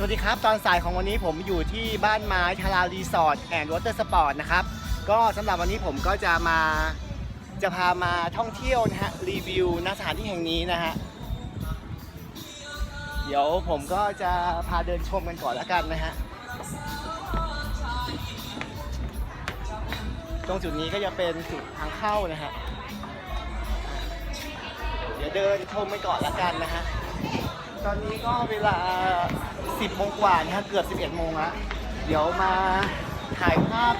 สวัสดีครับ ตอนสายของวันนี้ผมอยู่ที่บ้านไม้ทารารีสอร์ทแอนด์วอเตอร์สปอร์ตนะครับ ก็สำหรับวันนี้ผมก็จะมาจะพามาท่องเที่ยวนะฮะ รีวิวณสถานที่แห่งนี้นะฮะ เดี๋ยวผมก็จะพาเดินชมกันก่อนล้วกันนะฮะ ตรงจุดนี้ก็จะเป็นจุดทางเข้านะฮะ เดี๋ยวเดินชมไปก่อนล้วกันนะฮะ ตอนนี้ก็เวลา 10โมงกว่านะฮะเกือบ 11โมงแล้วเดี๋ยวมาถ่ายภาพ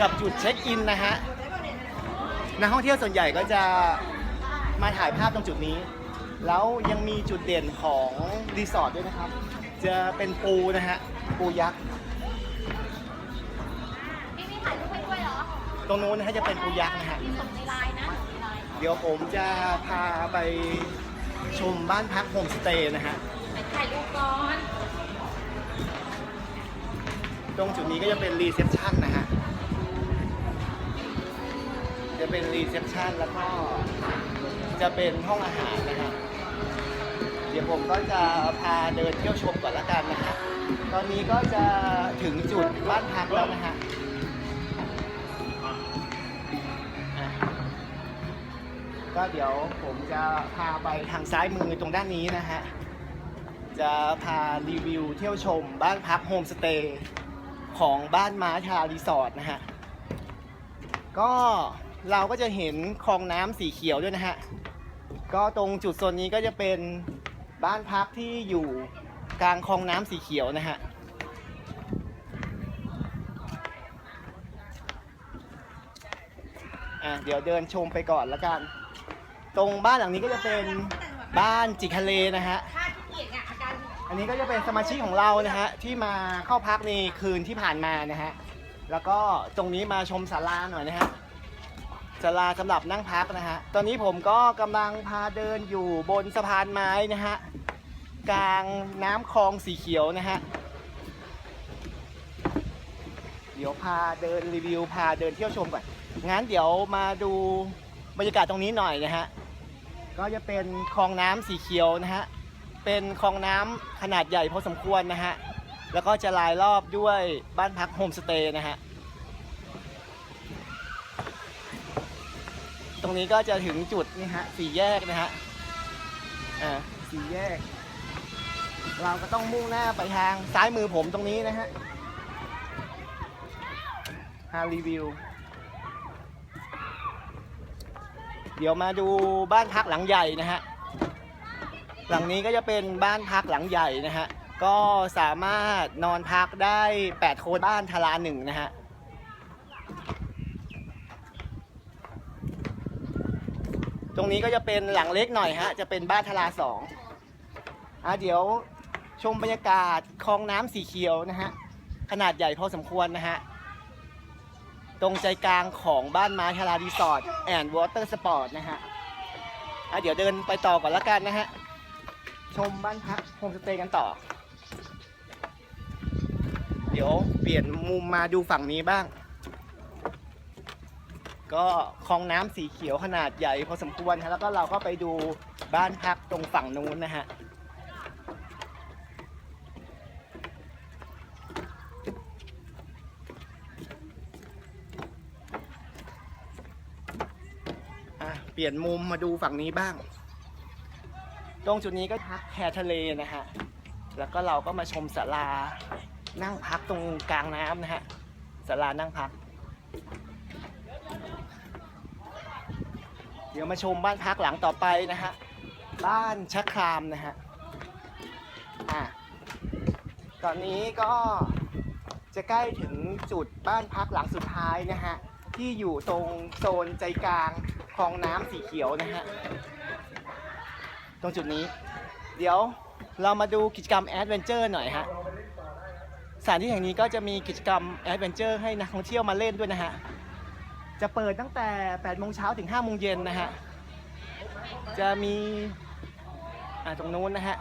กับจุดเช็คอินนะฮะนักท่องเที่ยวส่วนใหญ่ก็จะมาถ่ายภาพตรงจุดนี้ แล้วยังมีจุดเด่นของรีสอร์ทด้วยนะครับ จะเป็นปูนะฮะ ปูยักษ์พี่มีถ่ายรูปให้ด้วยเหรอตรงนู้นนะฮะจะเป็นปูยักษ์นะฮะมีส่งในไลน์นะในไลน์ เดี๋ยวผมจะพาไป ชมบ้านพักโฮมสเตย์นะฮะไปถ่ายรูปก่อนตรงจุดนี้ก็จะเป็นรีเซพชันนะฮะ จะเป็นรีเซพชันแล้วก็จะเป็นห้องอาหารนะฮะเดี๋ยวผมก็จะพาเดินเที่ยวชมก่อนละกันนะฮะตอนนี้ก็จะถึงจุดบ้านพักแล้วนะฮะ ก็เดี๋ยวผมจะพาไปทางซ้ายมือตรงด้านนี้นะฮะ จะพารีวิวเที่ยวชมบ้านพักโฮมสเตย์ของบ้านม้าชารีสอร์ทนะฮะ ก็เราก็จะเห็นคลองน้ำสีเขียวด้วยนะฮะ ก็ตรงจุดโซนนี้ก็จะเป็นบ้านพักที่อยู่กลางคลองน้ำสีเขียวนะฮะอะเดี๋ยวเดินชมไปก่อนละกัน ตรงบ้านหลังนี้ก็จะเป็นบ้านจิกทะเลนะฮะ ถ้าเกียรติอะอาจารย์อันนี้ก็จะเป็นสมาชิกของเรานะฮะที่มาเข้าพักในคืนที่ผ่านมานะฮะ แล้วก็ตรงนี้มาชมศาลาหน่อยนะฮะศาลาสำหรับนั่งพักนะฮะ ตอนนี้ผมก็กำลังพาเดินอยู่บนสะพานไม้นะฮะ กลางน้ำคลองสีเขียวนะฮะ เดี๋ยวพาเดินรีวิวพาเดินเที่ยวชมก่อน งั้นเดี๋ยวมาดูบรรยากาศตรงนี้หน่อยนะฮะ ก็จะเป็นคลองน้ำสีเขียวนะฮะ เป็นคลองน้ำขนาดใหญ่พอสมควรนะฮะ แล้วก็จะลายรอบด้วยบ้านพักโฮมสเตย์นะฮะ ตรงนี้ก็จะถึงจุดนี่ฮะสี่แยกนะฮะ อ่าสี่แยก เราก็ต้องมุ่งหน้าไปทางซ้ายมือผมตรงนี้นะฮะฮารีวิว เดี๋ยวมาดูบ้านพักหลังใหญ่นะฮะ หลังนี้ก็จะเป็นบ้านพักหลังใหญ่นะฮะ ก็สามารถนอนพักได้ 8 คนบ้านทาราหนึ่งนะฮะ ตรงนี้ก็จะเป็นหลังเล็กหน่อยฮะ จะเป็นบ้านทาราสองอะเดี๋ยวชมบรรยากาศคลองน้ำสีเขียวนะฮะ ขนาดใหญ่พอสมควรนะฮะ ตรงใจกลางของบ้านไม้ทารารีสอร์ทแอนด์วอเตอร์สปอร์ตนะฮะอะเดี๋ยวเดินไปต่อก่อนละกันนะฮะ ชมบ้านพักโฮมสเตย์กันต่อ เดี๋ยวเปลี่ยนมุมมาดูฝั่งนี้บ้าง ก็คลองน้ำสีเขียวขนาดใหญ่พอสมควรฮะแล้วก็เราก็ไปดูบ้านพักตรงฝั่งนู้นนะฮะ ปลี่ยนมุมมาดูฝั่งนี้บ้าง ตรงจุดนี้ก็พักแพทะเลนะฮะ แล้วก็เราก็มาชมศาลา นั่งพักตรงกลางน้ำนะฮะศาลานั่งพัก เดี๋ยวมาชมบ้านพักหลังต่อไปนะฮะ บ้านชักครามนะฮะ อะ ตอนนี้ก็จะใกล้ถึงจุดบ้านพักหลังสุดท้ายนะฮะ ที่อยู่ตรงโซนใจกลางคลองน้ำสีเขียวนะฮะ ตรงจุดนี้ เดี๋ยวเรามาดูกิจกรรมแอดเวนเจอร์หน่อยฮะสถานที่แห่งนี้ก็จะมีกิจกรรมแอดเวนเจอร์ให้นักท่องเที่ยวมาเล่นด้วยนะฮะ จะเปิดตั้งแต่8โมงเช้าถึง5โมงเย็นนะฮะ จะมีอ่าตรงนู้นนะฮะ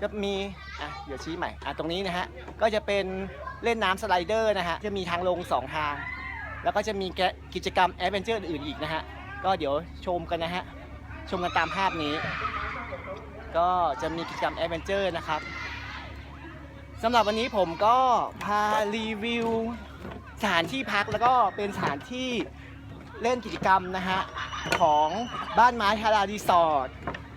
จะมีอะเดี๋ยวชี้ใหม่อะตรงนี้นะฮะ ก็จะเป็นเล่นน้ำสไลเดอร์นะฮะ จะมีทางลง2ทาง แล้วก็จะมีกิจกรรมแอดเวนเจอร์อื่นอีกนะฮะ ก็เดี๋ยวชมกันนะฮะ ชมกันตามภาพนี้ ก็จะมีกิจกรรมแอดเวนเจอร์นะครับสำหรับวันนี้ผมก็พารีวิวสถานที่พักแล้วก็เป็นสถานที่เล่นกิจกรรมนะฮะ ของบ้านไม้ฮารารีสอร์ท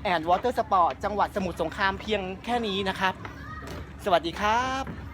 แอนด์วอเตอร์สปอร์ตจังหวัดสมุทรสงครามเพียงแค่นี้นะครับ สวัสดีครับ